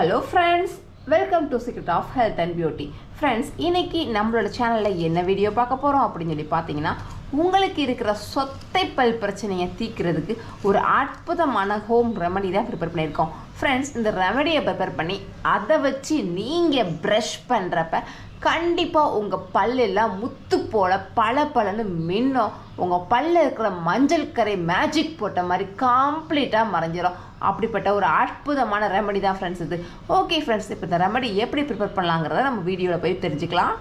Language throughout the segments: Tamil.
Hello friends welcome to secret of health and beauty friends இன்னைக்கு நம்மளோட சேனலில் என்ன வீடியோ பார்க்க போகிறோம் அப்படின்னு சொல்லி பார்த்தீங்கன்னா உங்களுக்கு இருக்கிற சொத்தை பல் பிரச்சனையை தீக்கிறதுக்கு ஒரு அற்புதமான ஹோம் ரெமடி தான் ப்ரிப்பேர் பண்ணியிருக்கோம். ஃப்ரெண்ட்ஸ் இந்த ரெமடியை ப்ரிப்பேர் பண்ணி அதை வச்சு நீங்கள் ப்ரஷ் பண்ணுறப்ப கண்டிப்பாக உங்கள் பல்லெல்லாம் முத்து போல் பல பலன்னு மின்னும். உங்கள் பல்ல இருக்கிற மஞ்சள் கரை மேஜிக் போட்ட மாதிரி கம்ப்ளீட்டாக மறைஞ்சிரும். அப்படிப்பட்ட ஒரு அற்புதமான ரெமடி தான் ஃப்ரெண்ட்ஸ் இது. ஓகே ஃப்ரெண்ட்ஸ் இப்போ இந்த ரெமடி எப்படி ப்ரிப்பேர் பண்ணலாங்கிறத நம்ம வீடியோவில் போய் தெரிஞ்சுக்கலாம்.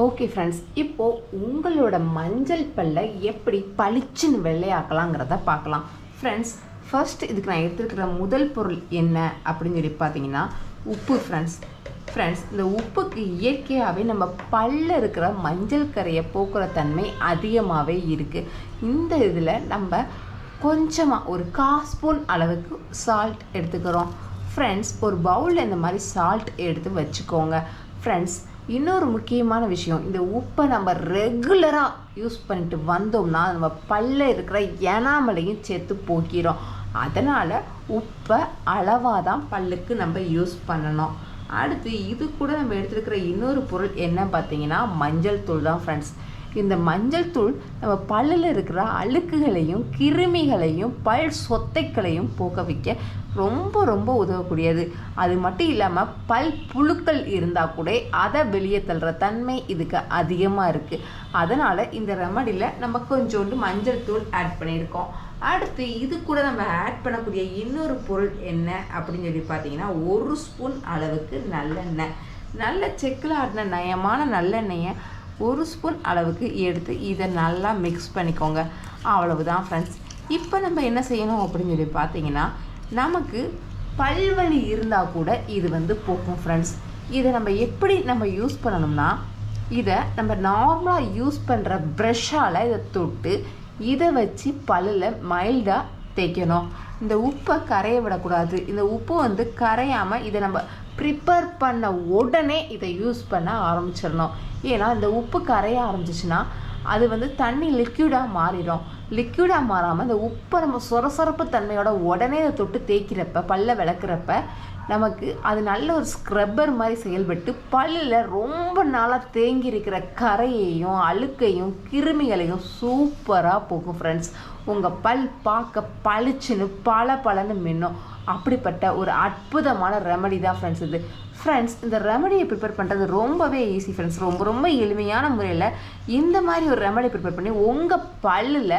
ஓகே ஃப்ரெண்ட்ஸ் இப்போது உங்களோட மஞ்சள் பல்லை எப்படி பளிச்சுன்னு வெள்ளையாக்கலாங்கிறத பார்க்கலாம். ஃப்ரெண்ட்ஸ் ஃபர்ஸ்ட் இதுக்கு நான் எடுத்துருக்கிற முதல் பொருள் என்ன அப்படின்னு சொல்லி பார்த்தீங்கன்னா உப்பு ஃப்ரெண்ட்ஸ் ஃப்ரெண்ட்ஸ் இந்த உப்புக்கு இயற்கையாகவே நம்ம பல்ல இருக்கிற மஞ்சள் கரையை போக்குற தன்மை அதிகமாகவே இருக்குது இந்த இதில் நம்ம கொஞ்சமாக ஒரு காஸ்பூன் அளவுக்கு சால்ட் எடுத்துக்கிறோம். ஃப்ரெண்ட்ஸ் ஒரு பவுலில் இந்த மாதிரி சால்ட் எடுத்து வச்சுக்கோங்க. ஃப்ரெண்ட்ஸ் இன்னொரு முக்கியமான விஷயம் இந்த உப்பை நம்ம ரெகுலராக யூஸ் பண்ணிட்டு வந்தோம்னா நம்ம பல்ல இருக்கிற எனாமலையும் சேர்த்து போக்கிறோம் அதனால் உப்பை அளவாக தான் பல்லுக்கு நம்ம யூஸ் பண்ணணும். அடுத்து இது கூட நம்ம எடுத்துருக்கிற இன்னொரு பொருள் என்ன பார்த்தீங்கன்னா மஞ்சள் தூள் தான் ஃப்ரெண்ட்ஸ் இந்த மஞ்சள் தூள் நம்ம பல்லில் இருக்கிற அழுக்குகளையும் கிருமிகளையும் பல் சொத்தைகளையும் போக்க வைக்க ரொம்ப ரொம்ப உதவக்கூடியது. அது மட்டும் இல்லாமல் பல் புழுக்கள் இருந்தால் கூட அதை வெளியே தள்ளுற தன்மை இதுக்கு அதிகமாக இருக்குது அதனால் இந்த ரெமடியில் நம்ம கொஞ்சோண்டு மஞ்சள் தூள் ஆட் பண்ணியிருக்கோம். அடுத்து இது கூட நம்ம ஆட் பண்ணக்கூடிய இன்னொரு பொருள் என்ன அப்படின்னு சொல்லி பார்த்தீங்கன்னா ஒரு ஸ்பூன் அளவுக்கு நல்லெண்ணெய். நல்ல செக்கில் ஆடின நயமான நல்லெண்ணெயை ஒரு ஸ்பூன் அளவுக்கு எடுத்து இதை நல்லா மிக்ஸ் பண்ணிக்கோங்க. அவ்வளவுதான் ஃப்ரெண்ட்ஸ் இப்போ நம்ம என்ன செய்யணும் அப்படின்னு சொல்லி பார்த்தீங்கன்னா நமக்கு பல்வலி இருந்தால் கூட இது வந்து போகும் ஃப்ரெண்ட்ஸ் இதை நம்ம எப்படி நம்ம யூஸ் பண்ணணும்னா இதை நம்ம நார்மலாக யூஸ் பண்ணுற ப்ரெஷ்ஷால் இதை தொட்டு இதை வச்சு பல்லில் மைல்டாக தேய்க்கணும். இந்த உப்பை கரைய விடக்கூடாது. இந்த உப்பு வந்து கரையாமல் இதை நம்ம ப்ரிப்பேர் பண்ண உடனே இதை யூஸ் பண்ண ஆரம்பிச்சிடணும். ஏன்னா இந்த உப்பு கரைய ஆரம்பிச்சிச்சுன்னா அது வந்து தண்ணி லிக்யூடாக மாறிடும். லிக்யூடாக மாறாமல் இந்த உப்பை நம்ம சொரசொரப்பு தன்மையோட உடனே அதை தொட்டு தேய்க்கிறப்ப பல்ல விளக்குறப்ப நமக்கு அது நல்ல ஒரு ஸ்க்ரப்பர் மாதிரி செயல்பட்டு பல்லில் ரொம்ப நாளாக தேங்கி இருக்கிற கரையையும் அழுக்கையும் கிருமிகளையும் சூப்பராக போகும் ஃப்ரெண்ட்ஸ் உங்கள் பல் பார்க்க பளிச்சுன்னு பல பலன்னு மின்னும். அப்படிப்பட்ட ஒரு அற்புதமான ரெமடி தான் ஃப்ரெண்ட்ஸ் இது. ஃப்ரெண்ட்ஸ் இந்த ரெமடியை ப்ரிப்பேர் பண்ணுறது ரொம்பவே ஈஸி ஃப்ரெண்ட்ஸ் ரொம்ப ரொம்ப எளிமையான முறையில் இந்த மாதிரி ஒரு ரெமடி ப்ரிப்பேர் பண்ணி உங்கள் பல்லில்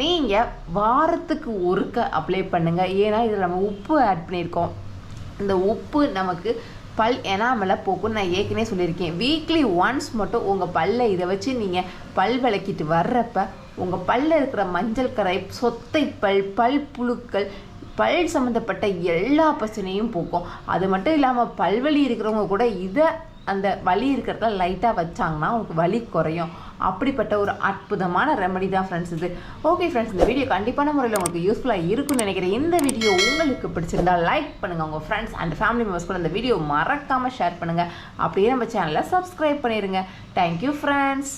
நீங்கள் வாரத்துக்கு ஒருக்க அப்ளை பண்ணுங்கள் ஏன்னா இதில் நம்ம உப்பு ஆட் பண்ணியிருக்கோம். இந்த உப்பு நமக்கு பல் எனாமலை போக்குன்னு நான் ஏற்கனவே சொல்லியிருக்கேன். வீக்லி ஒன்ஸ் மட்டும் உங்கள் பல்லை இதை வச்சு நீங்கள் பல் விளக்கிட்டு வர்றப்ப உங்கள் பல்ல இருக்கிற மஞ்சள் கரை சொத்தை பல் பல் புழுக்கள் பல் சம்மந்தப்பட்ட எல்லா பிரச்சனையும் போக்கும். அது மட்டும் இல்லாமல் பல்வலி இருக்கிறவங்க கூட இதை அந்த வலி இருக்கிறத லைட்டாக வச்சாங்கன்னா உங்களுக்கு வலி குறையும். அப்படிப்பட்ட ஒரு அற்புதமான ரெமடி தான் ஃப்ரெண்ட்ஸ் இது. ஓகே ஃப்ரெண்ட்ஸ் இந்த வீடியோ கண்டிப்பான முறையில் உங்களுக்கு யூஸ்ஃபுல்லாக இருக்கும்னு நினைக்கிறேன். இந்த வீடியோ உங்களுக்கு பிடிச்சிருந்தா லைக் பண்ணுங்கள் உங்கள் ஃப்ரெண்ட்ஸ் அண்ட் ஃபேமிலி மெம்பர்ஸ் கூட இந்த வீடியோ மறக்காமல் ஷேர் பண்ணுங்கள் அப்படியே நம்ம சேனலை சப்ஸ்கிரைப் பண்ணிடுங்க தேங்க்யூ ஃப்ரெண்ட்ஸ்